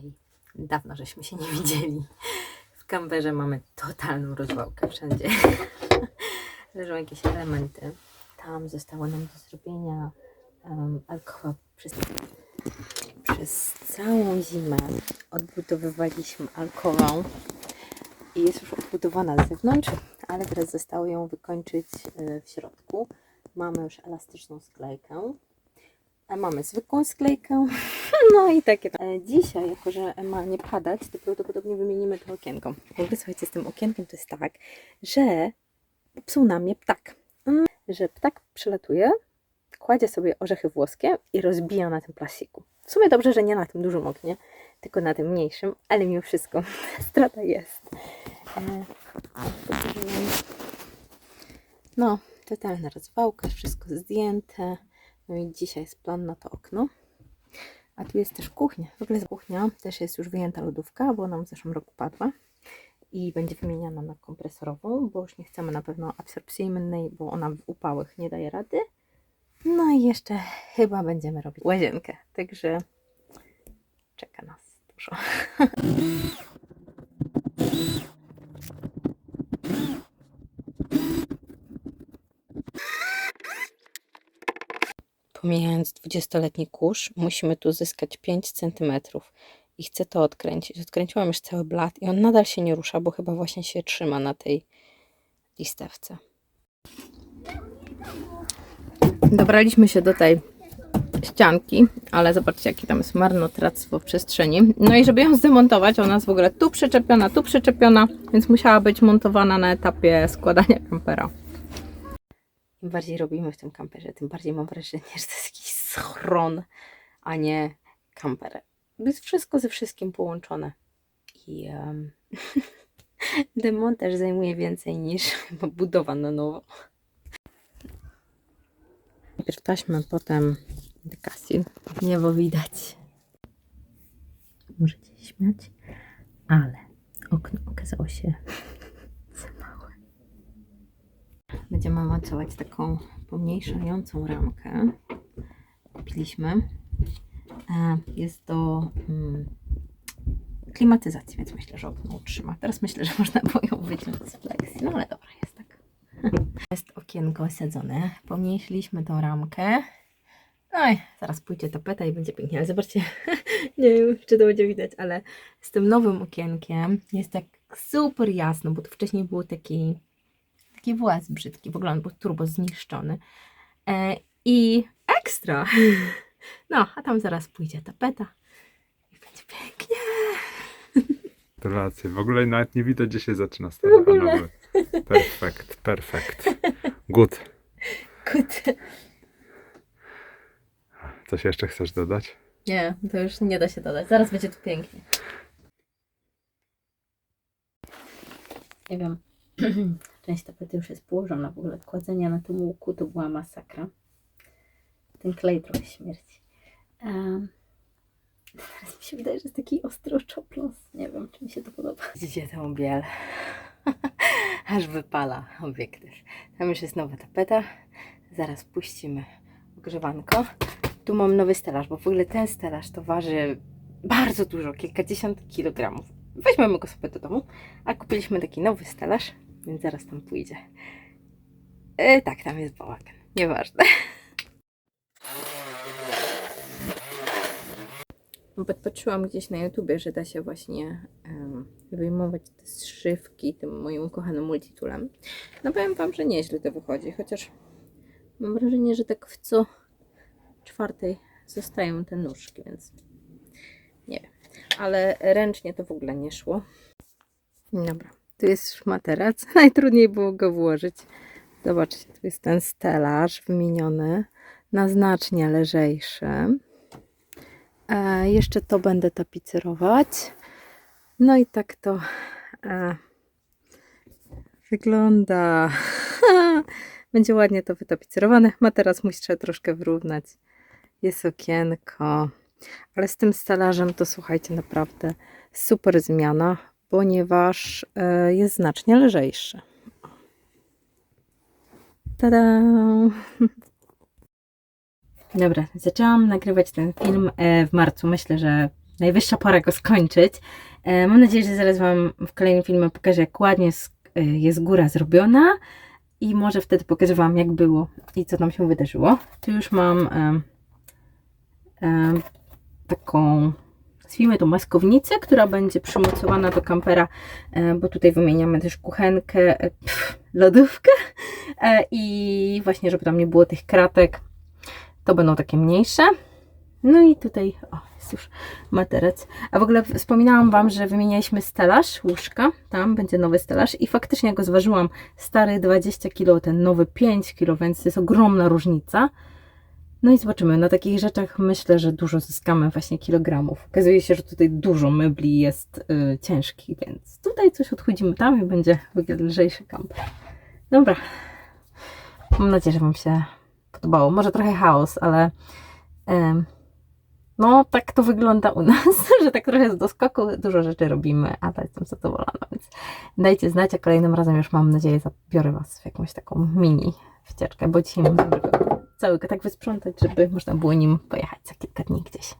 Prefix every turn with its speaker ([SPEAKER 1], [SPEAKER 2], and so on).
[SPEAKER 1] Hej, dawno żeśmy się nie widzieli. W kamperze mamy totalną rozwałkę wszędzie. Leżą jakieś elementy. Tam zostało nam do zrobienia um, alkohol przez, przez całą zimę. Odbudowywaliśmy alkową i jest już odbudowana z zewnątrz, ale teraz zostało ją wykończyć e, w środku. Mamy już elastyczną sklejkę. A mamy zwykłą sklejkę. No i takie. E, Dzisiaj, jako że ma nie padać, to prawdopodobnie wymienimy to okienko. W ogóle słuchajcie, z tym okienkiem to jest tak, że popsuł na mnie ptak. Mm, Że ptak przylatuje, kładzie sobie orzechy włoskie i rozbija na tym plastiku. W sumie dobrze, że nie na tym dużym oknie, tylko na tym mniejszym, ale mimo wszystko strata jest. E. No, totalna rozwałka, wszystko zdjęte. No i dzisiaj jest plan na to okno. A tu jest też kuchnia. W ogóle z kuchnia też jest już wyjęta lodówka, bo nam w zeszłym roku padła. I będzie wymieniana na kompresorową, bo już nie chcemy na pewno absorpcyjnej, bo ona w upałach nie daje rady. No i jeszcze chyba będziemy robić łazienkę. Także czeka nas dużo. Pomijając 20-letni kurz, musimy tu zyskać 5 cm i chcę to odkręcić. Odkręciłam już cały blat i on nadal się nie rusza, bo chyba właśnie się trzyma na tej listewce. Dobraliśmy się do tej ścianki, ale zobaczcie, jaki tam jest marnotrawstwo w przestrzeni. No i żeby ją zdemontować, ona jest w ogóle tu przyczepiona, tu przyczepiona, więc musiała być montowana na etapie składania kampera. Im bardziej robimy w tym kamperze, tym bardziej mam wrażenie, że to jest jakiś schron, a nie kamper. Jest wszystko ze wszystkim połączone. I um, demontaż zajmuje więcej niż budowa na nowo. Najpierw taśmę, potem dekasil. Niebo widać. Możecie śmiać, ale okno okazało się za małe. Będziemy mocować taką pomniejszającą ramkę. Kupiliśmy. E, Jest do mm, klimatyzacji, więc myślę, że okno utrzyma. Teraz myślę, że można było ją wyciąć z flexi. No ale dobra, jest tak. Jest okienko osadzone. Pomniejszyliśmy tą ramkę. No i zaraz pójdzie tapeta i będzie pięknie. Ale zobaczcie, nie wiem, czy to będzie widać, ale z tym nowym okienkiem jest tak super jasno, bo to wcześniej był taki taki włas brzydki, w ogóle on był turbo zniszczony. E, I ekstra! No, a tam zaraz pójdzie tapeta i będzie pięknie.
[SPEAKER 2] Gratulacje. W ogóle nawet nie widać, gdzie się zaczyna stary nowy. Perfekt, perfekt. Good.
[SPEAKER 1] Kut.
[SPEAKER 2] Coś jeszcze chcesz dodać?
[SPEAKER 1] Nie, to już nie da się dodać. Zaraz będzie tu pięknie. Nie wiem. Część tapety już jest położona. W ogóle kładzenia na tym łuku to była masakra. Ten klej trochę śmierci. Um, teraz mi się wydaje, że jest taki ostry oczopląs. Nie wiem, czy mi się to podoba. Widzicie tą biel? Aż wypala obiektyw. Tam już jest nowa tapeta. Zaraz puścimy ogrzewanko. Tu mam nowy stelaż, bo w ogóle ten stelaż to waży bardzo dużo, kilkadziesiąt kilogramów. Weźmiemy go sobie do domu, a kupiliśmy taki nowy stelaż, więc zaraz tam pójdzie. E, tak, tam jest bałagan. Nieważne. Podpatrzyłam gdzieś na YouTubie, że da się właśnie em, wyjmować te zszywki tym moim ukochanym multitoolem. No powiem Wam, że nieźle to wychodzi, chociaż mam wrażenie, że tak w co czwartej zostają te nóżki, więc nie wiem. Ale ręcznie to w ogóle nie szło. Dobra, tu jest już materac. Najtrudniej było go włożyć. Zobaczcie, tu jest ten stelaż wymieniony na znacznie lżejszy. E, jeszcze to będę tapicerować. No i tak to e, wygląda. Będzie ładnie to wytapicerowane. Materac musi trzeba troszkę wyrównać. Jest okienko. Ale z tym stelażem to słuchajcie, naprawdę super zmiana, ponieważ e, jest znacznie lżejszy. Tada! Dobra, zaczęłam nagrywać ten film e, w marcu. Myślę, że najwyższa pora go skończyć. E, mam nadzieję, że zaraz Wam w kolejnym filmie pokażę, jak ładnie jest, góra zrobiona i może wtedy pokażę Wam, jak było i co tam się wydarzyło. Tu już mam taką, nazwijmy to maskownicę, która będzie przymocowana do kampera, e, bo tutaj wymieniamy też kuchenkę, e, pff, lodówkę e, i właśnie, żeby tam nie było tych kratek, to będą takie mniejsze. No i tutaj, o, jest już materac. A w ogóle wspominałam Wam, że wymienialiśmy stelaż łóżka, tam będzie nowy stelaż i faktycznie go zważyłam, stary 20 kg, ten nowy 5 kg, więc jest ogromna różnica. No i zobaczymy, na takich rzeczach myślę, że dużo zyskamy właśnie kilogramów. Okazuje się, że tutaj dużo mebli jest y, ciężkich, więc tutaj coś odchudzimy tam i będzie lżejszy kamper. Dobra. Mam nadzieję, że Wam się podobało. Może trochę chaos, ale em, no tak to wygląda u nas, że tak trochę z doskoku dużo rzeczy robimy, ale jestem zadowolona, więc dajcie znać, a kolejnym razem już mam nadzieję zabiorę Was w jakąś taką mini wycieczkę, bo dzisiaj mam cały tak wysprzątać, żeby można było nim pojechać za kilka dni gdzieś.